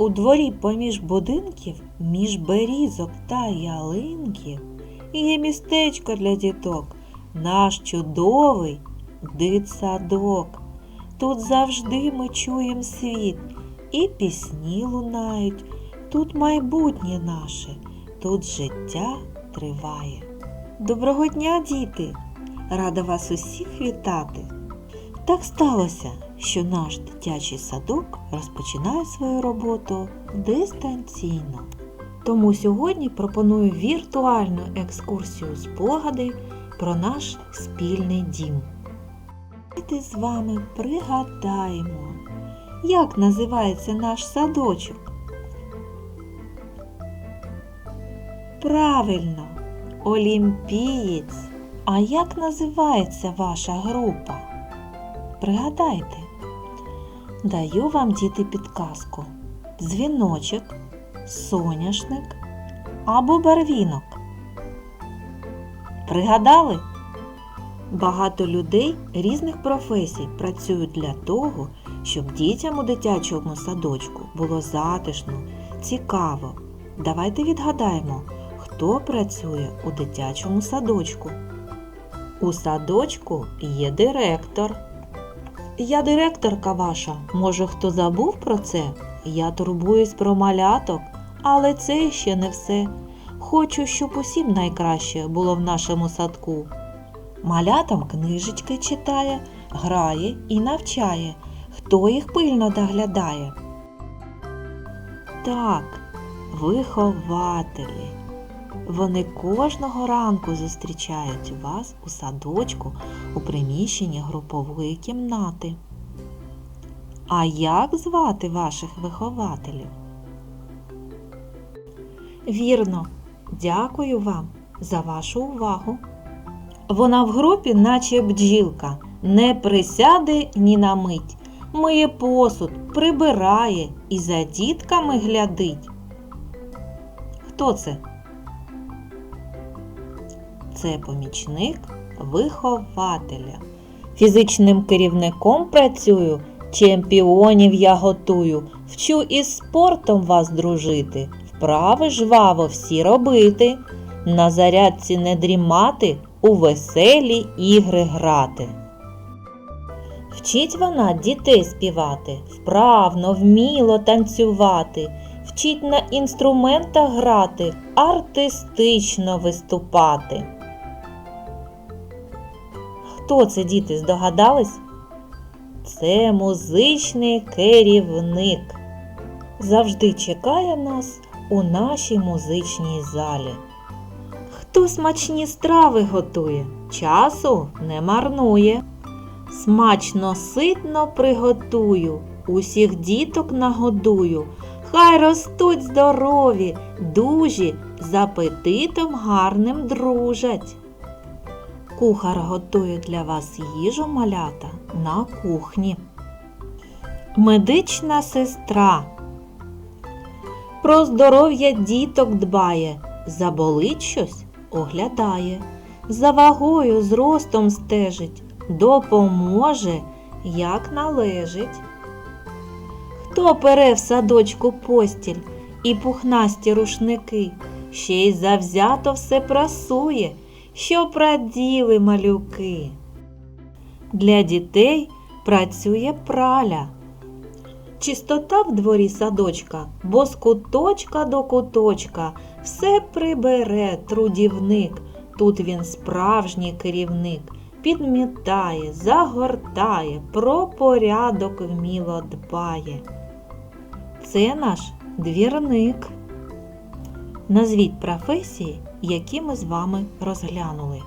У дворі поміж будинків, між берізок та ялинків є містечко для діток, наш чудовий дитсадок. Тут завжди ми чуємо світ, і пісні лунають, тут майбутнє наше, тут життя триває. Доброго дня, діти! Рада вас усіх вітати! Так сталося, що наш дитячий садок розпочинає свою роботу дистанційно. Тому сьогодні пропоную віртуальну екскурсію спогади про наш спільний дім. Давайте з вами пригадаємо, як називається наш садочок. Правильно, Олімпієць. А як називається ваша група? Пригадайте. Даю вам діти підказку. Дзвіночок, соняшник або барвінок. Пригадали? Багато людей різних професій працюють для того, щоб дітям у дитячому садочку було затишно, цікаво. Давайте відгадаємо, хто працює у дитячому садочку. У садочку є директор. Я директорка ваша. Може, хто забув про це? Я турбуюсь про маляток, але це ще не все. Хочу, щоб усім найкраще було в нашому садку. Малятам книжечки читає, грає і навчає. Хто їх пильно доглядає? Так, вихователі. Вони кожного ранку зустрічають вас у садочку у приміщенні групової кімнати. А як звати ваших вихователів? Вірно, дякую вам за вашу увагу. Вона в групі, наче бджілка, не присяде ні на мить, миє посуд, прибирає і за дітками глядить. Хто це? Це помічник вихователя. Фізичним керівником працюю, чемпіонів я готую, вчу із спортом вас дружити, вправи жваво всі робити, на зарядці не дрімати, у веселі ігри грати. Вчить вона дітей співати, вправно, вміло танцювати, вчить на інструментах грати, артистично виступати. Хто це діти здогадались? Це музичний керівник. Завжди чекає нас у нашій музичній залі. Хто смачні страви готує, часу не марнує. Смачно ситно приготую, усіх діток нагодую. Хай ростуть здорові, дужі, з апетитом гарним дружать. Кухар готує для вас їжу малята на кухні. Медична сестра про здоров'я діток дбає, заболить щось оглядає, за вагою зростом стежить, допоможе, як належить. Хто пере в садочку постіль і пухнасті рушники, ще й завзято все прасує, що праділи малюки. Для дітей працює праля. Чистота в дворі садочка, бо з куточка до куточка все прибере трудівник. Тут він справжній керівник, підмітає, загортає, про порядок вміло дбає. Це наш двірник. Назвіть професії, які ми з вами розглянули.